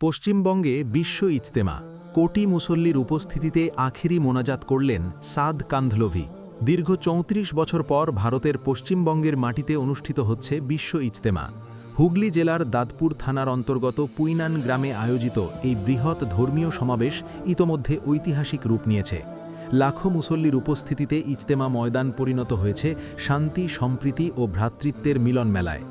পশ্চিমবঙ্গে বিশ্ব ইজতেমা, কোটি মুসল্লির উপস্থিতিতে আখেরি মোনাজাত করলেন সাদ কান্ধলভি। দীর্ঘ চৌত্রিশ বছর পর ভারতের পশ্চিমবঙ্গের মাটিতে অনুষ্ঠিত হচ্ছে বিশ্ব ইজতেমা। হুগলি জেলার দাঁতপুর থানার অন্তর্গত পুইনান গ্রামে আয়োজিত এই বৃহৎ ধর্মীয় সমাবেশ ইতোমধ্যে ঐতিহাসিক রূপ নিয়েছে। লাখো মুসল্লির উপস্থিতিতে ইজতেমা ময়দান পরিণত হয়েছে শান্তি, সম্প্রীতি ও ভ্রাতৃত্বের মিলন মেলায়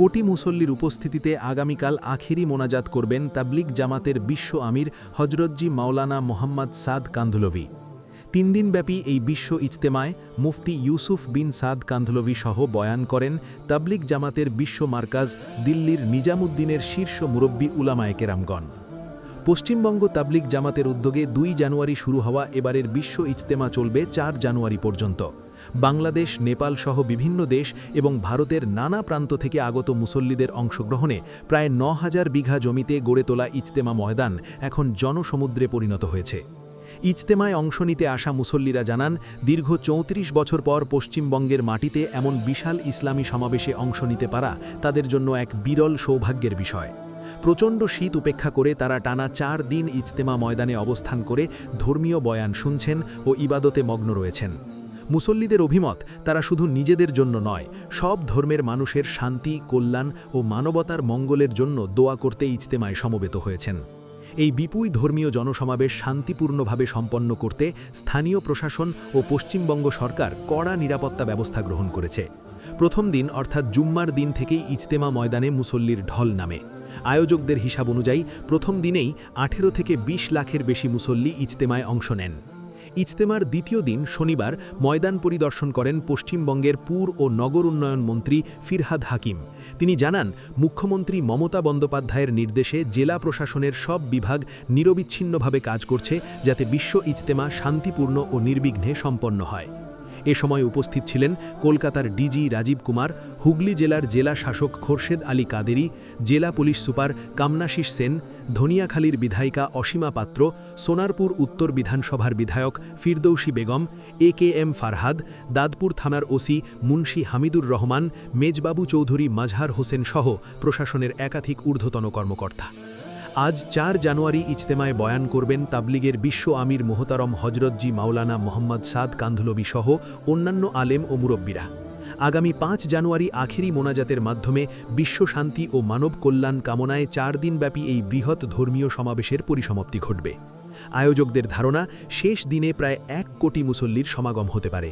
কোটি মুসল্লির উপস্থিতিতে আগামীকাল আখেরি মোনাজাত করবেন তাবলিগ জামাতের বিশ্ব আমির হজরতজি মাওলানা মোহাম্মদ সাদ কান্ধলভি। তিন দিনব্যাপী এই বিশ্ব ইজতেমায় মুফতি ইউসুফ বিন সাদ কান্ধলভি সহ বয়ান করেন তাবলিগ জামাতের বিশ্ব মার্কাজ দিল্লির নিজামুদ্দিনের শীর্ষ মুরব্বী উলামায়ে কেরামগণ। পশ্চিমবঙ্গ তাবলিগ জামাতের উদ্যোগে দুই জানুয়ারি শুরু হওয়া এবারের বিশ্ব ইজতেমা চলবে চার জানুয়ারি পর্যন্ত। বাংলাদেশ, নেপাল সহ বিভিন্ন দেশ এবং ভারতের নানা প্রান্ত থেকে আগত মুসল্লিদের অংশগ্রহণে প্রায় ন হাজার বিঘা জমিতে গড়ে তোলা ইজতেমা ময়দান এখন জনসমুদ্রে পরিণত হয়েছে। ইজতেমায় অংশ নিতে আসা মুসল্লিরা জানান, দীর্ঘ চৌত্রিশ বছর পর পশ্চিমবঙ্গের মাটিতে এমন বিশাল ইসলামী সমাবেশে অংশ নিতে পারা তাদের জন্য এক বিরল সৌভাগ্যের বিষয়। প্রচণ্ড শীত উপেক্ষা করে তারা টানা চার দিন ইজতেমা ময়দানে অবস্থান করে ধর্মীয় বয়ান শুনছেন ও ইবাদতে মগ্ন রয়েছেন। মুসল্লিদের অভিমত, তারা শুধু নিজেদের জন্য নয়, সব ধর্মের মানুষের শান্তি, কল্যাণ ও মানবতার মঙ্গলের জন্য দোয়া করতে ইজতেমায় সমবেত হয়েছেন। এই বিপুই ধর্মীয় জনসমাবেশ শান্তিপূর্ণভাবে সম্পন্ন করতে স্থানীয় প্রশাসন ও পশ্চিমবঙ্গ সরকার কড়া নিরাপত্তা ব্যবস্থা গ্রহণ করেছে। প্রথম দিন, অর্থাৎ জুম্মার দিন থেকেই ইজতেমা ময়দানে মুসল্লির ঢল নামে। আয়োজকদের হিসাব অনুযায়ী, প্রথম দিনেই আঠেরো থেকে ২০ লাখের বেশি মুসল্লি ইজতেমায় অংশ নেন। ইজতেমার দ্বিতীয় দিন শনিবার ময়দান পরিদর্শন করেন পশ্চিমবঙ্গের পুর ও নগর উন্নয়ন মন্ত্রী ফিরহাদ হাকিম। তিনি জানান, মুখ্যমন্ত্রী মমতা বন্দ্যোপাধ্যায়ের নির্দেশে জেলা প্রশাসনের সব বিভাগ নিরবিচ্ছিন্নভাবে কাজ করছে যাতে বিশ্ব ইজতেমা শান্তিপূর্ণ ও নির্বিঘ্নে সম্পন্ন হয়। এ সময় উপস্থিত ছিলেন কলকাতার ডিজি রাজীব কুমার, হুগলি জেলার জেলা শাসক খোরশেদ আলী কাদেরি, জেলা পুলিশ সুপার কামনাশিস সেন, ধনিয়াখালীর বিধায়িকা অসীমা পাত্র, সোনারপুর উত্তর বিধানসভার বিধায়ক Firdousi Begum, A K M Farhad Dadpur থানার ওসি মুন্সি হামিদুর রহমান, মেজবাবু চৌধুরী মাজহার হোসেন সহ প্রশাসনের একাধিক ঊর্ধ্বতন কর্মকর্তা। আজ চার জানুয়ারি ইজতেমায় বয়ান করবেন তাবলিগের বিশ্ব আমির মোহতারম হজরতজি মাওলানা মোহাম্মদ সাদ কান্ধলবি সহ অন্যান্য আলেম ও মুরব্বীরা। আগামী পাঁচ জানুয়ারি আখেরি মোনাজাতের মাধ্যমে বিশ্ব শান্তি ও মানব কল্যাণ কামনায় চার দিনব্যাপী এই বৃহৎ ধর্মীয় সমাবেশের পরিসমাপ্তি ঘটবে। আয়োজকদের ধারণা, শেষ দিনে প্রায় এক কোটি মুসল্লির সমাগম হতে পারে।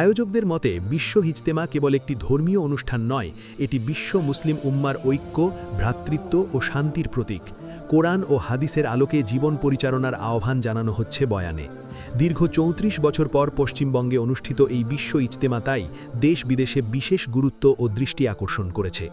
আয়োজকদের মতে, বিশ্ব হিজতেমা কেবল একটি ধর্মীয় অনুষ্ঠান নয়, এটি বিশ্ব মুসলিম উম্মার ঐক্য, ভ্রাতৃত্ব ও শান্তির প্রতীক। কোরআন ও হাদিসের আলোকে জীবন পরিচালনার আহ্বান জানানো হচ্ছে বয়ানে। দীর্ঘ চৌত্রিশ বছর পর পশ্চিমবঙ্গে অনুষ্ঠিত এই বিশ্ব ইজতেমা তাই দেশ বিদেশে বিশেষ গুরুত্ব ও দৃষ্টি আকর্ষণ করেছে।